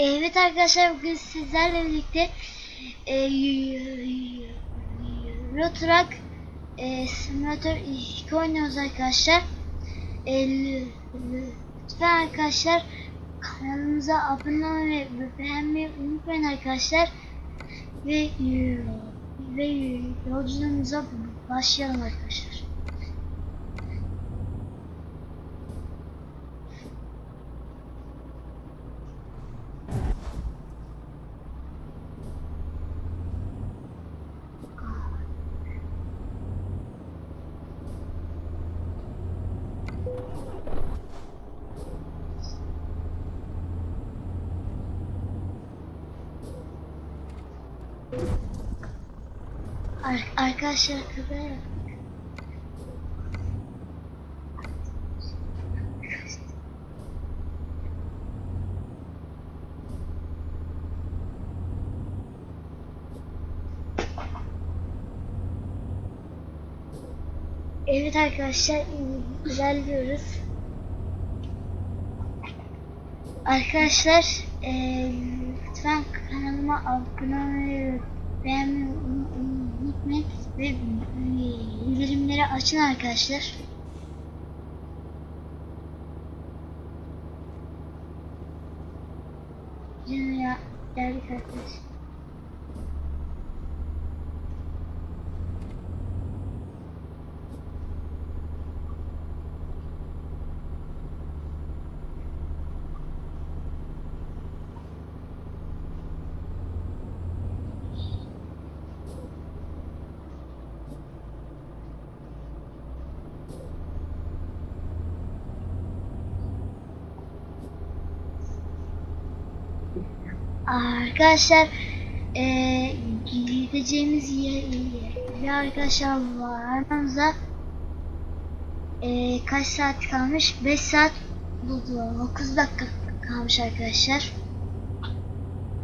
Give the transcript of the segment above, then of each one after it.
Evet arkadaşlar bugün sizlerle birlikte e, Euro Truck e, Simulator 2 oynuyoruz arkadaşlar. E, lütfen arkadaşlar kanalımıza abone olmayı ve beğenmeyi unutmayın arkadaşlar. Ve ve yolculuğumuza başlayalım arkadaşlar. Ar- arkadaşlar kadar Evet arkadaşlar ilerliyoruz. Arkadaşlar eee, lütfen kanalıma abone olmayı beğenmeyi un- unutmayın ve bildirimleri açın arkadaşlar. Canım ya geldik arkadaşlar. Arkadaşlar eee gideceğimiz yer, yer arkadaşlar varmamıza eee kaç saat kalmış? 5 saat 9 dakika kalmış arkadaşlar.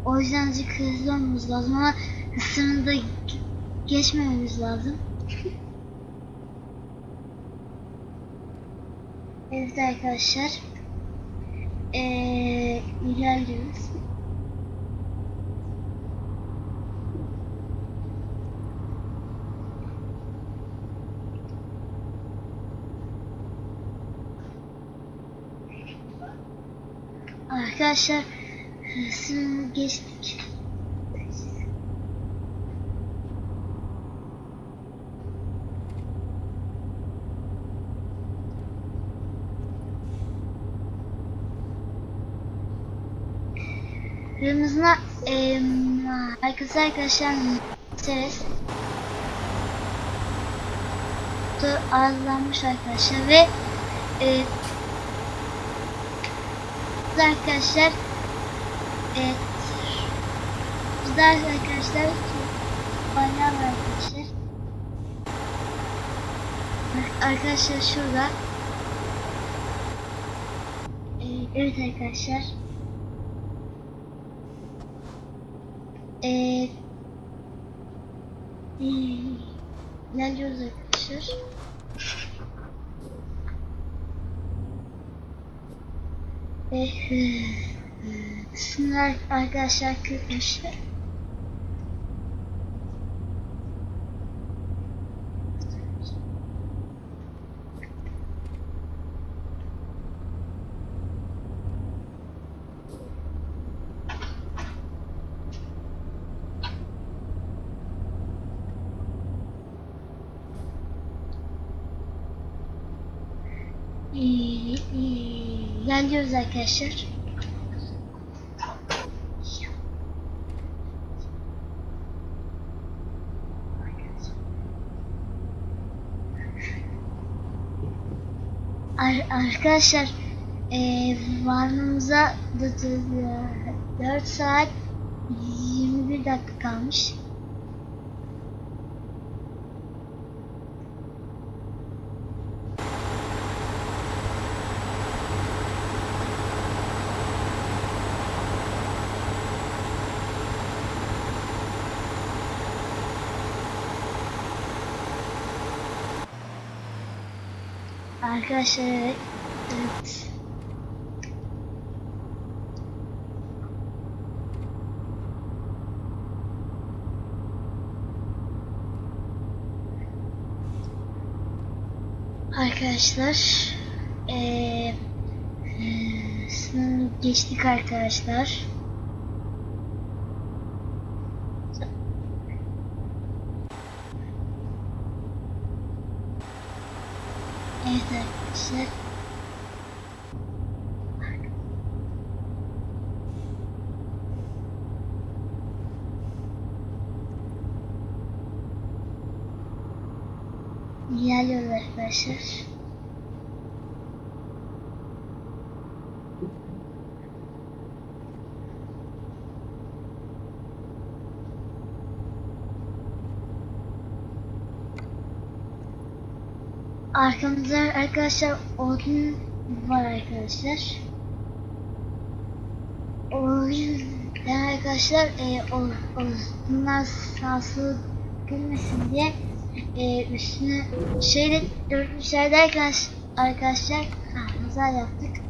O yüzden azıcık hızlı olmamız lazım ama hız sınırında ge- geçmememiz lazım. Evet arkadaşlar. Eee ilerliyoruz. Arkadaşlar sınırı geçtik. Kırmızına em, herkese arkadaşlar motor arızalanmış arkadaşlar ve e, da arkadaşlar evet. Bu da arkadaşlar bayrağı var arkadaşlar. Arkadaşlar şurada. Ee, evet arkadaşlar. Ee, ilerliyoruz arkadaşlar ve sınır arkadaşlar 45 Ee, ee, ilerliyoruz arkadaşlar. Ar arkadaşlar eee varmamıza 4 saat 21 dakika kalmış. Arkadaşlar evet. Arkadaşlar ee, e, sınavı geçtik arkadaşlar. Evet arkadaşlar. İlerliyoruz arkadaşlar. Arkamızda arkadaşlar odun var arkadaşlar. O yüzden arkadaşlar e, o, o, bunlar sağsız girmesin diye e, üstüne şeyle dörtmüşler derken arkadaşlar nazar yaptık.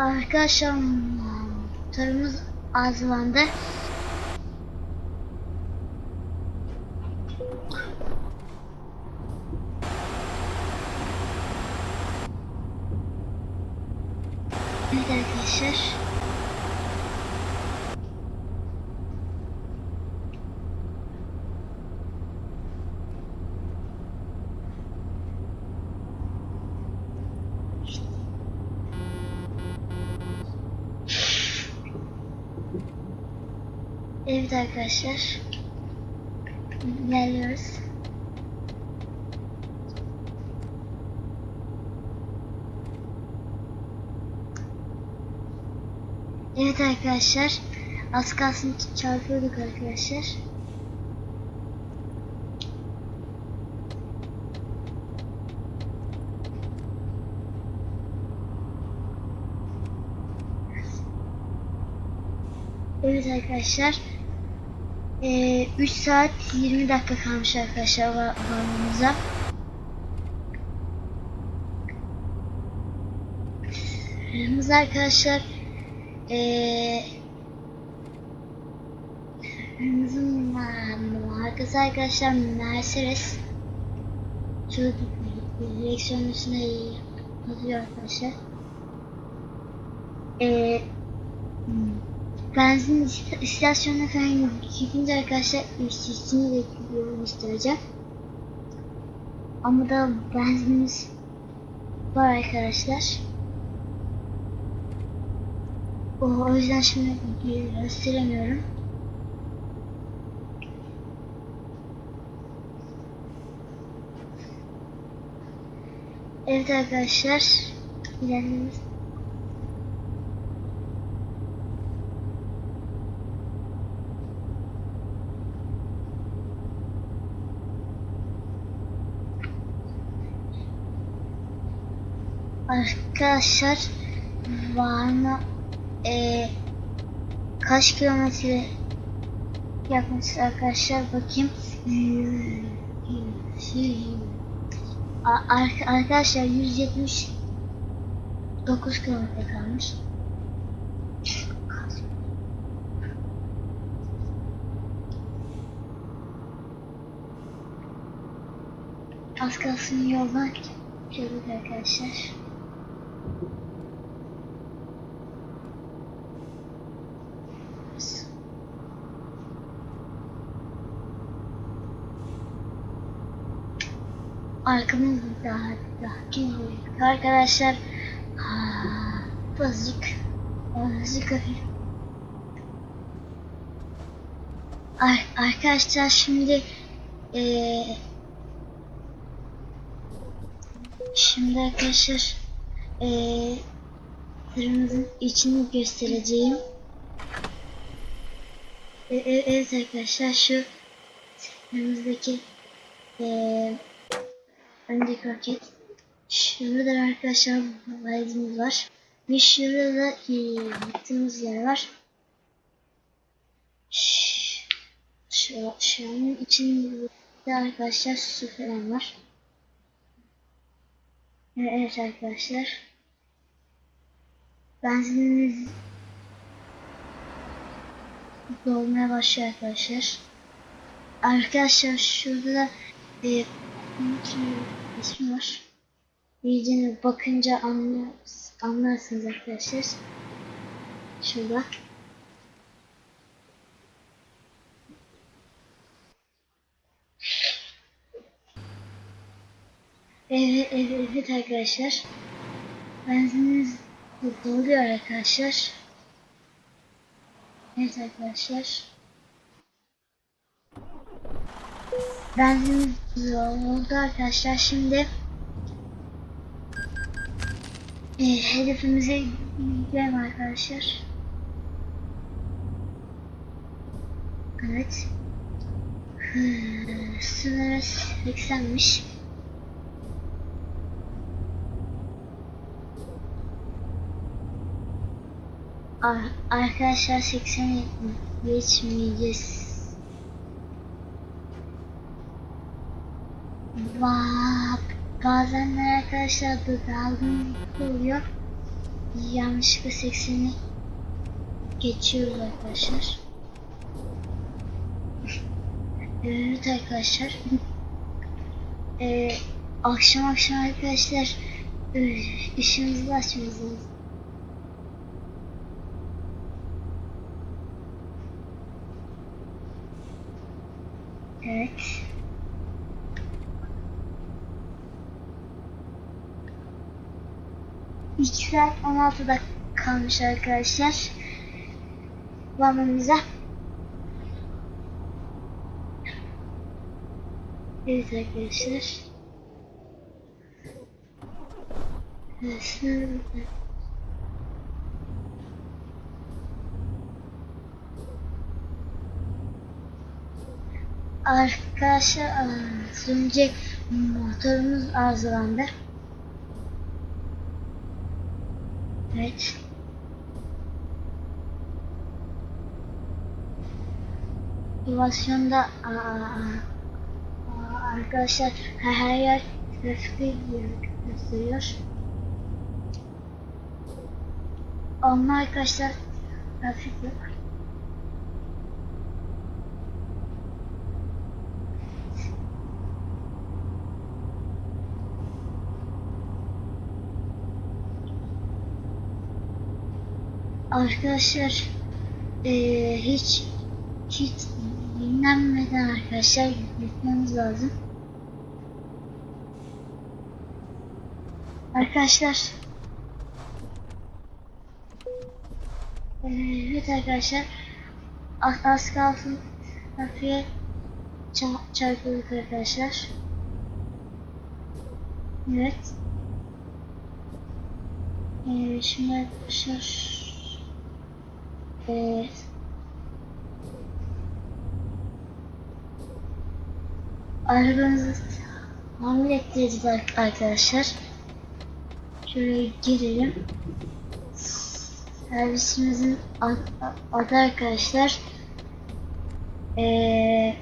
Arkadaşlar motorumuz azlandı. Evet arkadaşlar. Evet arkadaşlar. İlerliyoruz. Evet arkadaşlar. Az kalsın çarpıyorduk arkadaşlar. Evet arkadaşlar. Ee, 3 saat 20 dakika kalmış arkadaşlar var- varmamıza. Süremiz arkadaşlar ee, ma- markası arkadaşlar Mercedes. Şu direksiyon üstünde yazıyor arkadaşlar. Ee, hmm. Benzin ist- istasyonuna falan gidince arkadaşlar üstünü de göstereceğim. Ama da benzinimiz var arkadaşlar. O, o yüzden şimdi gösteremiyorum. Evet arkadaşlar. İlerliyoruz. Arkadaşlar var mı e, kaç kilometre yapmış arkadaşlar? Bakayım. Ar- arkadaşlar 179 kilometre kalmış. Az kalsın yoldan çıkıyorduk arkadaşlar arkamız daha daha. Kim arkadaşlar azıcık azıcık hafif Ar arkadaşlar şimdi eee şimdi arkadaşlar eee tırımızın içini göstereceğim. E, e, evet arkadaşlar şu tırımızdaki eee öndeki paket. Şurada da arkadaşlar valizimiz var. Ve şurada da e, gittiğimiz yer var. Ş- Şu, şunun içinde arkadaşlar su falan var. Evet arkadaşlar. Benzinimiz dolmaya başlıyor arkadaşlar. Arkadaşlar şurada da e, ismi var. İyicene bakınca anlarsınız arkadaşlar. Şurada. Evet, evet, evet arkadaşlar. Benzinimiz doluyor arkadaşlar. Evet arkadaşlar. Benzinimiz oldu arkadaşlar. Şimdi e, hedefimize gidelim arkadaşlar. Evet. Sınırı 80'miş. Ar- Arkadaşlar 80 geçmeyeceğiz. Vaa, bazen de arkadaşlar da dalgınlık oluyor. Yanlışlıkla 80'i geçiyoruz arkadaşlar. Evet arkadaşlar. Ee, akşam akşam arkadaşlar e, işimizi açmamız lazım. Evet. İki saat 16 dakika kalmış arkadaşlar. Varmamıza. Evet arkadaşlar. Şimdi- Arkadaşlar az önce motorumuz arızalandı. Evet. İnovasyonda arkadaşlar her, her yer trafikte gösteriyor. Ama arkadaşlar trafik yok. Arkadaşlar eee, hiç hiç dinlenmeden arkadaşlar gitmemiz lazım. Arkadaşlar eee, evet arkadaşlar az, az kalsın ça- çarpıldık arkadaşlar. Evet. Eee, şimdi arkadaşlar Evet. Arabamızı tamir ettireceğiz ar- arkadaşlar. Şuraya girelim. Servisimizin ad- adı arkadaşlar. Ee,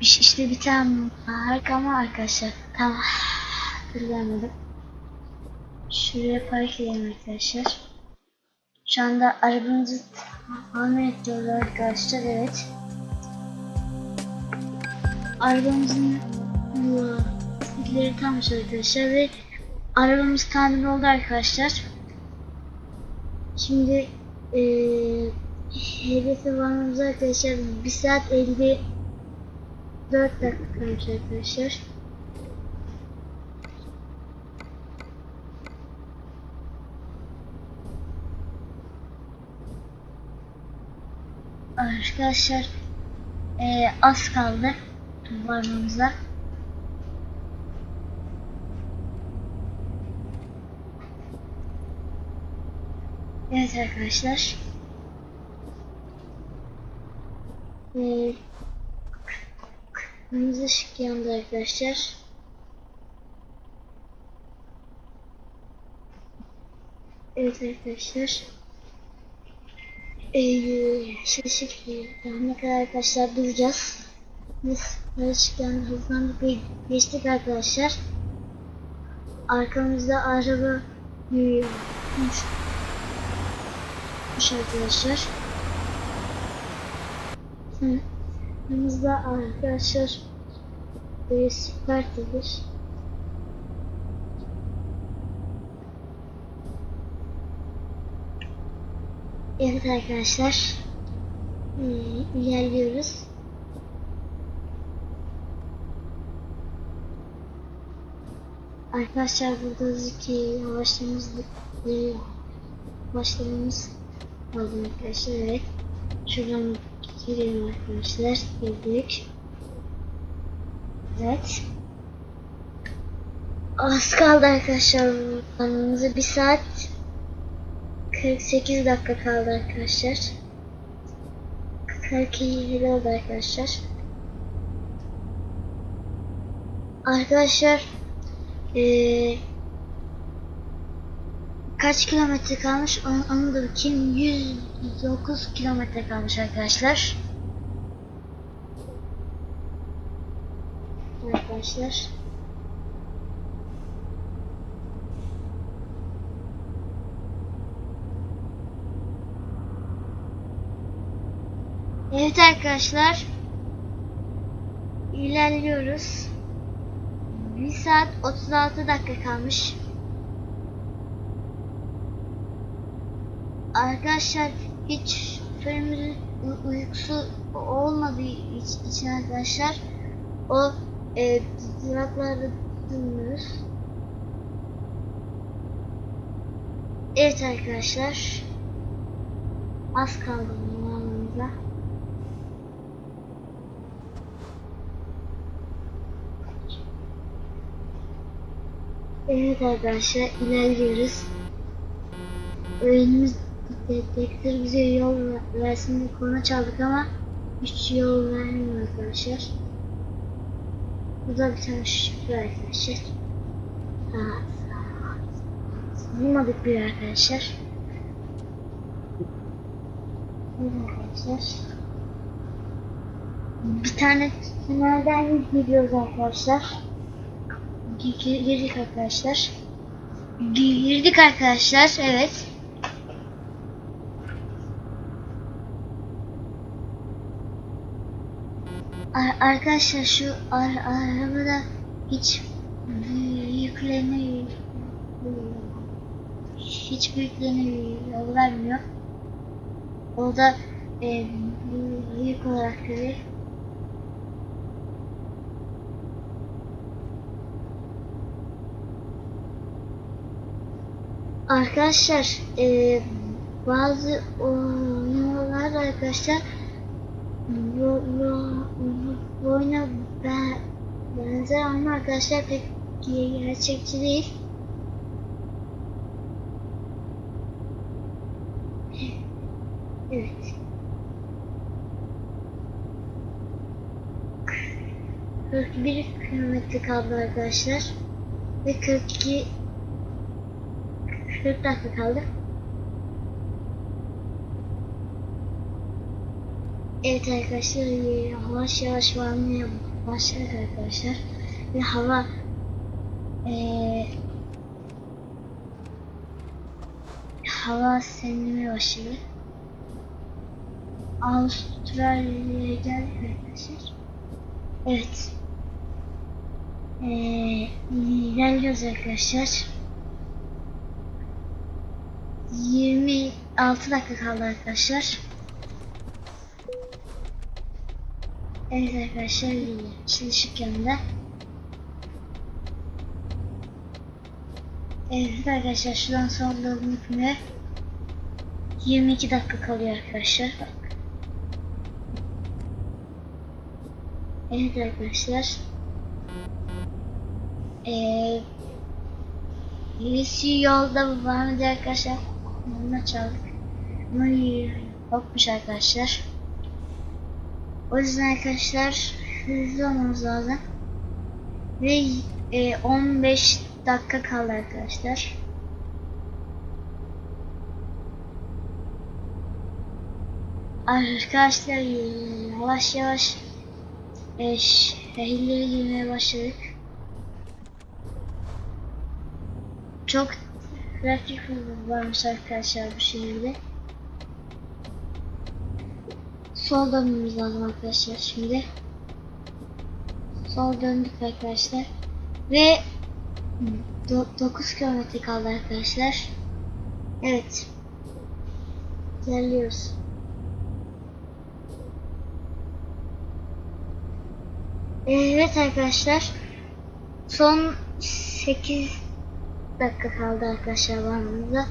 iş- işte bir tane marka ama arkadaşlar. Tamam. Hatırlayamadım. Şuraya park edelim arkadaşlar. Şu anda arabamızı tamir ediyoruz arkadaşlar. Evet. Arabamızın bilgileri tammış arkadaşlar ve arabamız tamir oldu arkadaşlar. Şimdi eee hedefe varmamız arkadaşlar 1 saat 54 dakika kalmış arkadaşlar. Arkadaşlar eee, az kaldı varmamıza. Evet arkadaşlar. Eee kırmızı ışık yandı arkadaşlar. Evet arkadaşlar. Eee şey şey ne kadar arkadaşlar duracağız. Biz yarışken hızlandık ve geçtik arkadaşlar. Arkamızda araba yürüyormuş. arkadaşlar. Yanımızda arkadaşlar bir Spartadır. Evet arkadaşlar. İlerliyoruz. Arkadaşlar burada ki yavaşlamamız başlamamız lazım arkadaşlar. Evet. Şuradan girelim arkadaşlar. Girdik. Evet. Az kaldı arkadaşlar. Anımıza bir saat 48 dakika kaldı arkadaşlar. 42 oldu arkadaşlar. Arkadaşlar eee kaç kilometre kalmış onu, onu da bakayım 109 kilometre kalmış arkadaşlar. Arkadaşlar. Evet arkadaşlar. İlerliyoruz. 1 saat 36 dakika kalmış. Arkadaşlar hiç şoförümüzün uykusu olmadığı iç- için arkadaşlar o e, duraklarda durmuyoruz. Evet arkadaşlar az kaldı zamanımıza. Evet arkadaşlar ilerliyoruz. Öğrenimiz dedektör bize yol ver- versin diye korna çaldık ama hiç yol vermiyor arkadaşlar. Burada bir tane şifre arkadaşlar. Ha, bulmadık bir arkadaşlar. Arkadaşlar. Bir tane tünelden gidiyoruz arkadaşlar. Gi- gi- Girdik arkadaşlar. Gi- Girdik arkadaşlar. Evet. Ar- Arkadaşlar şu ar arabada hiç büyüklerine hiç büyüklerine yol vermiyor. O da e, büyük olarak görüyor. Arkadaşlar e, bazı oyunlar arkadaşlar bu, bu, bu oyuna ben, benzer ama arkadaşlar pek gerçekçi değil. Evet. 41 kilometre kaldı arkadaşlar. Ve 42 40 dakika kaldı. Evet arkadaşlar yavaş yavaş varmaya başladık arkadaşlar. Ve hava eee hava serinlemeye başladı. Avustralya'ya geldik arkadaşlar. Evet. Eee ilerliyoruz arkadaşlar. 26 dakika kaldı arkadaşlar. Evet arkadaşlar çalışık yanında. Evet arkadaşlar şuradan sonra gitmeye 22 dakika kalıyor arkadaşlar. Bak. Evet arkadaşlar. Eee Birisi yolda var mı arkadaşlar Bunu çaldık. Ama yokmuş arkadaşlar. O yüzden arkadaşlar hızlı olmamız lazım. Ve e, 15 dakika kaldı arkadaşlar. Arkadaşlar yavaş yavaş e, şehirlere girmeye başladık. Çok trafik varmış arkadaşlar bu şehirde. sol dönmemiz lazım arkadaşlar şimdi. Sol döndük arkadaşlar. Ve 9 kilometre kaldı arkadaşlar. Evet. İlerliyoruz. Evet arkadaşlar. Son 8 dakika kaldı arkadaşlar varmamıza.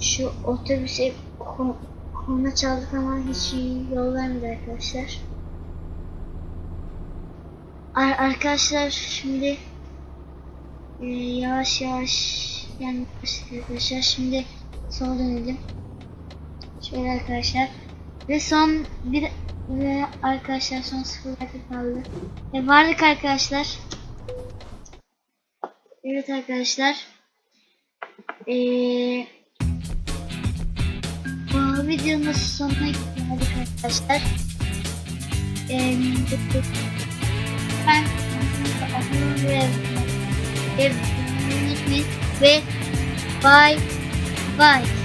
Şu otobüse ko- konu çaldık ama hiç yol vermedi arkadaşlar. Ar- arkadaşlar şimdi e, yavaş yavaş yani arkadaşlar şimdi sola dönelim. Şöyle arkadaşlar. Ve son bir ve arkadaşlar son sıfır dakika kaldı. Ve varlık arkadaşlar. Evet arkadaşlar. Ee, bu videonun sonuna geldik arkadaşlar. Ee, ben abone olmayı ve bye bye.